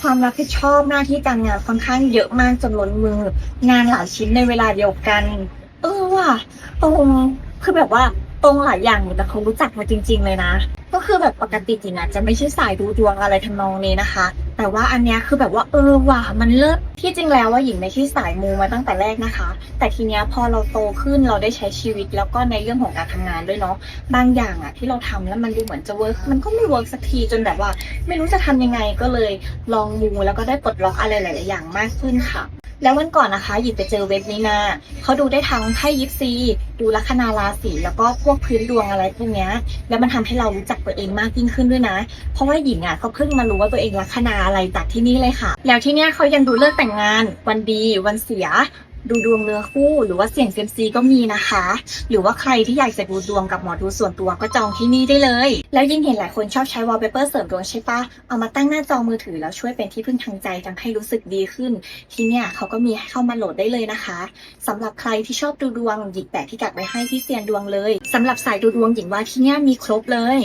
ความรับผิดชอบหน้าที่การงานค่อนข้างเยอะมากจนล้นมือ งานหลายชิ้นในเวลาเดียวกัน เออว่ะตรงคือแบบว่าตรงหลายอย่างแต่เขารู้จักมาจริง ๆ เลยนะ ก็คือแบบปกติจริงอะจะไม่ใช่สายดูดวงอะไรทำนองนี้นะคะ แต่ว่าอันเนี้ยคือแบบว่าเออว่ะมันเลิศที่จริงแล้วว่าหญิงไม่ใช่สายมูมาตั้งแต่แรกนะคะ แต่ทีเนี้ยพอเราโตขึ้นเราได้ใช้ชีวิตแล้วก็ในเรื่องของการทำงานด้วยเนาะบางอย่างอะที่เราทำแล้วมันดูเหมือนจะเวิร์กมันก็ไม่เวิร์กสักทีจนแบบว่า ไม่รู้จะทำยังไงก็เลยลองมูแล้วก็ได้ปลดล็อกอะไรหลาย ๆ อย่างมากขึ้นค่ะ แล้ววันก่อนนะคะหยิบไปเจอเว็บนี้มาเขาดูได้ทั้งไพ่ยิปซี ดูลัคนาราศีแล้วก็พวกพื้นดวงอะไรพวกเนี้ยแล้วมันทำให้เรารู้จักตัวเองมากยิ่งขึ้นด้วยนะ เพราะว่าหญิงอะเขาเพิ่งมารู้ว่าตัวเองลัคนาอะไรจากที่นี่เลยค่ะ แล้วที่เนี้ยเขายังดูเลิกแต่งงาน วันดี วันเสีย ดูดวงเรือคู่ หรือว่าเสี่ยงเซียมซีก็มีนะคะ หรือว่าใครที่อยากจะดูดวงกับหมอดูส่วนตัวก็จองที่นี่ได้เลย แล้วยิ่งเห็นหลายคนชอบใช้วอลเปเปอร์เสริมดวงใช่ปะเอามาตั้งหน้าจอมือถือแล้วช่วยเป็นที่พึ่งทางใจทำให้รู้สึกดีขึ้น ที่เนี่ยเขาก็มีให้เข้ามาโหลดได้เลยนะคะสำหรับใครที่ชอบดูดวงหยิบแปะที่กัดไว้ให้ที่เซียนดวงเลยสำหรับสายดูดวงหญิงว่าที่เนี่ยมีครบเลย